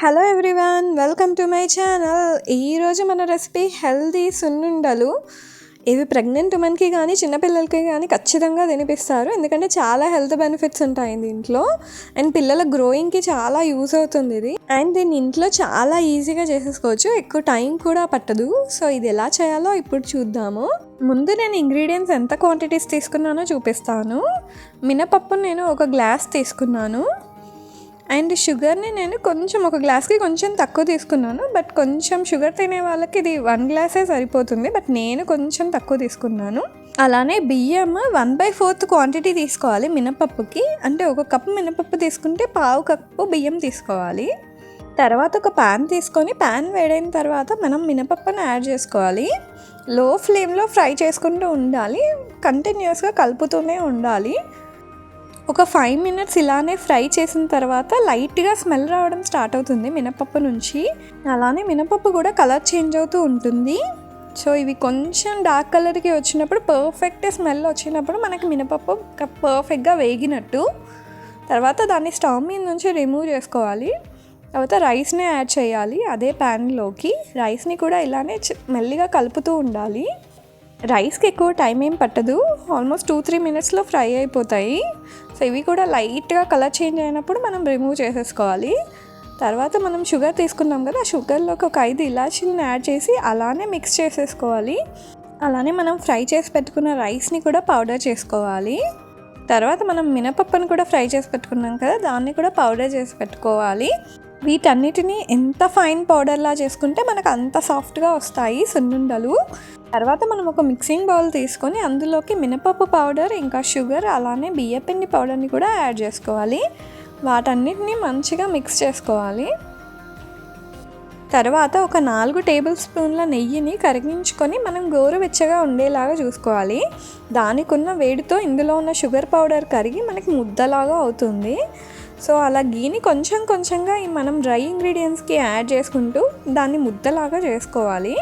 Hello everyone welcome to my channel ఈరోజు మన recipe healthy సున్నుండలు. ఇవి ప్రెగ్నెంట్ ఉమెన్కి కానీ చిన్నపిల్లలకి కానీ ఖచ్చితంగా తినిపిస్తారు. ఎందుకంటే చాలా హెల్త్ బెనిఫిట్స్ ఉంటాయి దీంట్లో. అండ్ పిల్లల గ్రోయింగ్కి చాలా యూస్ అవుతుంది ఇది. అండ్ దీన్ని ఇంట్లో చాలా ఈజీగా చేసేసుకోవచ్చు. ఎక్కువ టైం కూడా పట్టదు. సో ఇది ఎలా చేయాలో ఇప్పుడు చూద్దాము. ముందు నేను ఇంగ్రీడియంట్స్ ఎంత క్వాంటిటీస్ తీసుకున్నానో చూపిస్తాను. మినపప్పు నేను ఒక గ్లాస్ తీసుకున్నాను. అండ్ షుగర్ని నేను కొంచెం ఒక గ్లాస్కి కొంచెం తక్కువ తీసుకున్నాను బట్ కొంచెం షుగర్ తినే వాళ్ళకి ఇది వన్ గ్లాసే సరిపోతుంది బట్ నేను కొంచెం తక్కువ తీసుకున్నాను. అలానే బియ్యం వన్ బై ఫోర్త్ క్వాంటిటీ తీసుకోవాలి మినపప్పుకి. అంటే ఒక కప్పు మినపప్పు తీసుకుంటే పావు కప్పు బియ్యం తీసుకోవాలి. తర్వాత ఒక ప్యాన్ తీసుకొని ప్యాన్ వేడైన తర్వాత మనం మినపప్పును యాడ్ చేసుకోవాలి. లో ఫ్లేమ్లో ఫ్రై చేసుకుంటూ ఉండాలి కంటిన్యూస్గా కలుపుతూనే ఉండాలి. ఒక ఫైవ్ మినిట్స్ ఇలానే ఫ్రై చేసిన తర్వాత లైట్గా స్మెల్ రావడం స్టార్ట్ అవుతుంది మినపప్పు నుంచి. అలానే మినపప్పు కూడా కలర్ చేంజ్ అవుతూ ఉంటుంది. సో ఇవి కొంచెం డార్క్ కలర్కి వచ్చినప్పుడు పర్ఫెక్ట్ స్మెల్ వచ్చినప్పుడు మనకి మినపప్పు పర్ఫెక్ట్గా వేగినట్టు. తర్వాత దాన్ని స్టవ్ మీద నుంచి రిమూవ్ చేసుకోవాలి. తర్వాత రైస్ని యాడ్ చేయాలి అదే ప్యాన్లోకి రైస్ని కూడా ఇలానే మెల్లిగా కలుపుతూ ఉండాలి. రైస్కి ఎక్కువ టైం ఏం పట్టదు. ఆల్మోస్ట్ టూ త్రీ మినిట్స్లో ఫ్రై అయిపోతాయి. సో ఇవి కూడా లైట్గా కలర్ చేంజ్ అయినప్పుడు మనం రిమూవ్ చేసేసుకోవాలి. తర్వాత మనం షుగర్ తీసుకున్నాం కదా ఆ షుగర్లోకి ఒక ఐదు ఇలాచీలను యాడ్ చేసి అలానే మిక్స్ చేసేసుకోవాలి. అలానే మనం ఫ్రై చేసి పెట్టుకున్న రైస్ని కూడా పౌడర్ చేసుకోవాలి. తర్వాత మనం మినపప్పును కూడా ఫ్రై చేసి పెట్టుకున్నాం కదా దాన్ని కూడా పౌడర్ చేసి పెట్టుకోవాలి. వీటన్నిటిని ఎంత ఫైన్ పౌడర్లా చేసుకుంటే మనకు అంత సాఫ్ట్గా వస్తాయి సున్నుండలు. తర్వాత మనం ఒక మిక్సింగ్ బౌల్ తీసుకొని అందులోకి మినపప్పు పౌడర్ ఇంకా షుగర్ అలానే బియ్యపిండి పౌడర్ని కూడా యాడ్ చేసుకోవాలి. వాటన్నిటిని మంచిగా మిక్స్ చేసుకోవాలి. తర్వాత ఒక నాలుగు టేబుల్ స్పూన్ల నెయ్యిని కరిగించుకొని మనం గోరువెచ్చగా ఉండేలాగా చూసుకోవాలి. దానికి ఉన్న వేడితో ఇందులో ఉన్న షుగర్ పౌడర్ కరిగి మనకి ముద్దలాగా అవుతుంది. సో అలా గీని కొంచెం కొంచెంగా మనం డ్రై ఇంగ్రీడియంట్స్కి యాడ్ చేసుకుంటూ దాన్ని ముద్దలాగా చేసుకోవాలి.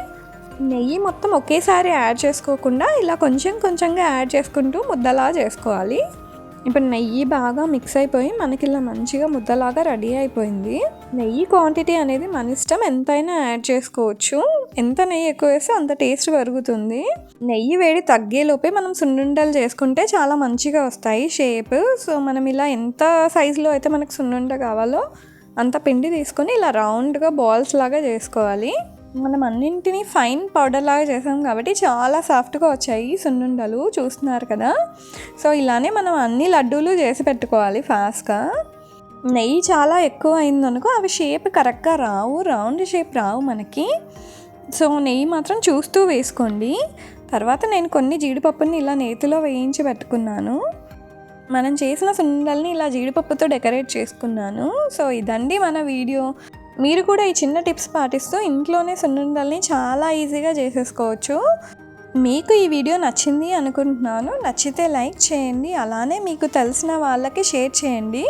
నెయ్యి మొత్తం ఒకేసారి యాడ్ చేసుకోకుండా ఇలా కొంచెం కొంచెంగా యాడ్ చేసుకుంటూ ముద్దలా చేసుకోవాలి. ఇప్పుడు నెయ్యి బాగా మిక్స్ అయిపోయి మనకి ఇలా మంచిగా ముద్దలాగా రెడీ అయిపోయింది. నెయ్యి క్వాంటిటీ అనేది మన ఇష్టం. ఎంతైనా యాడ్ చేసుకోవచ్చు. ఎంత నెయ్యి ఎక్కువ వేస్తే అంత టేస్ట్ పెరుగుతుంది. నెయ్యి వేడి తగ్గేలోపే మనం సున్నుండలు చేసుకుంటే చాలా మంచిగా వస్తాయి. షేప్ సో మనం ఇలా ఎంత సైజులో అయితే మనకు సున్నుండ కావాలో అంత పిండి తీసుకొని ఇలా రౌండ్గా బాల్స్ లాగా చేసుకోవాలి. మనం అన్నింటినీ ఫైన్ పౌడర్ లాగా చేసాం కాబట్టి చాలా సాఫ్ట్గా వచ్చాయి సున్నుండలు చూస్తున్నారు కదా? సో ఇలానే మనం అన్ని లడ్డూలు చేసి పెట్టుకోవాలి ఫాస్ట్గా నెయ్యి చాలా ఎక్కువ అయిందనుకో అవి షేప్ కరెక్ట్గా రావు రౌండ్ షేప్ రావు మనకి. సో నెయ్యి మాత్రం చూస్తూ వేసుకోండి. తర్వాత నేను కొన్ని జీడిపప్పుని ఇలా నేతిలో వేయించి పెట్టుకున్నాను. మనం చేసిన సున్నుండల్ని ఇలా జీడిపప్పుతో డెకరేట్ చేసుకున్నాను. సో ఇదండి మన వీడియో. మీరు కూడా ఈ చిన్న టిప్స్ పాటిస్తూ ఇంట్లోనే సున్నుండల్ని చాలా ఈజీగా చేసేసుకోవచ్చు. మీకు ఈ వీడియో నచ్చింది అనుకుంటున్నాను. నచ్చితే లైక్ చేయండి. అలానే మీకు తెలిసిన వాళ్ళకి షేర్ చేయండి.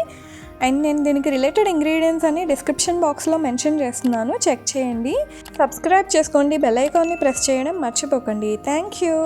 అండ్ నేను దీనికి రిలేటెడ్ ఇంగ్రీడియంట్స్ అని డిస్క్రిప్షన్ బాక్స్లో మెన్షన్ చేస్తున్నాను. చెక్ చేయండి. సబ్స్క్రైబ్ చేసుకోండి. బెల్ ఐకాన్ని ప్రెస్ చేయడం మర్చిపోకండి. Thank you